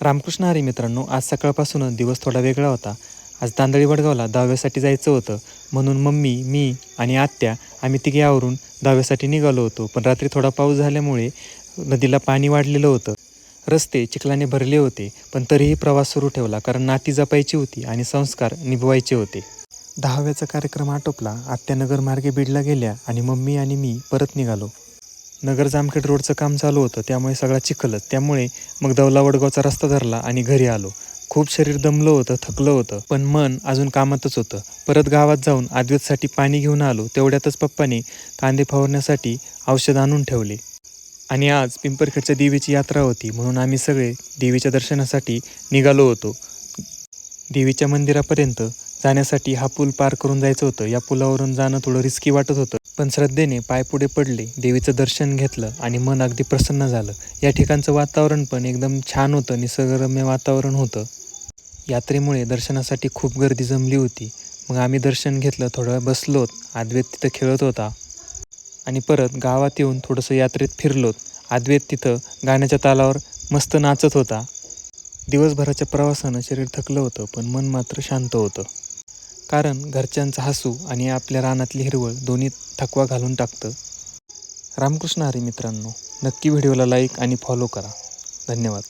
रामकृष्ण हरी मित्रांनो आज सकाळपासूनच दिवस थोडा वेगळा होता. आज तांदळी वडगावला दहाव्यासाठी जायचं होतं. म्हणून मम्मी मी आणि आत्या आम्ही तिघे आवरून दहाव्यासाठी निघालो होतो. पण रात्री थोडा पाऊस झाल्यामुळे नदीला पाणी वाढलेलं होतं. रस्ते चिखलाने भरले होते पण तरीही प्रवास सुरू ठेवला कारण नाती जपायची होती आणि संस्कार निभवायचे होते. दहाव्याचा कार्यक्रम आटोपला. आत्या नगर मार्गे बीडला गेल्या आणि मम्मी आणि मी परत निघालो. नगर जामखेड रोडचं काम चालू होतं त्यामुळे सगळा चिखलच त्यामुळे मग दौला वडगावचा रस्ता धरला आणि घरी आलो. खूप शरीर दमलं होतं थकलं होतं पण मन अजून कामातच होतं. परत गावात जाऊन आद्वेतसाठी पाणी घेऊन आलो तेवढ्यातच पप्पाने कांदे फवारण्यासाठी औषध आणून ठेवले. आणि आज पिंपरखेडच्या देवीची यात्रा होती म्हणून आम्ही सगळे देवीच्या दर्शनासाठी निघालो होतो. देवीच्या मंदिरापर्यंत जाण्यासाठी हा पूल पार करून जायचं होतं. या पुलावरून जाणं थोडं रिस्की वाटत होतं. पण श्रद्धेने पाय पुढे पडले देवीचं दर्शन घेतलं आणि मन अगदी प्रसन्न झालं. या ठिकाणचं वातावरण पण एकदम छान होतं निसर्गरम्य वातावरण होतं. यात्रेमुळे दर्शनासाठी खूप गर्दी जमली होती. मग आम्ही दर्शन घेतलं थोडं वेळ बसलोत आद्वेत तिथं खेळत होता. आणि परत गावात येऊन थोडंसं यात्रेत फिरलोत. आद्वेत तिथं गाण्याच्या तालावर मस्त नाचत होता. दिवसभराच्या प्रवासानं शरीर थकलं होतं पण मन मात्र शांत होतं. कारण घरच्यांचं हसू आणि आपल्या रानातली हिरवळ दोन्ही थकवा घालून टाकतं. रामकृष्ण हरी मित्रांनो नक्की व्हिडिओला लाईक आणि फॉलो करा. धन्यवाद.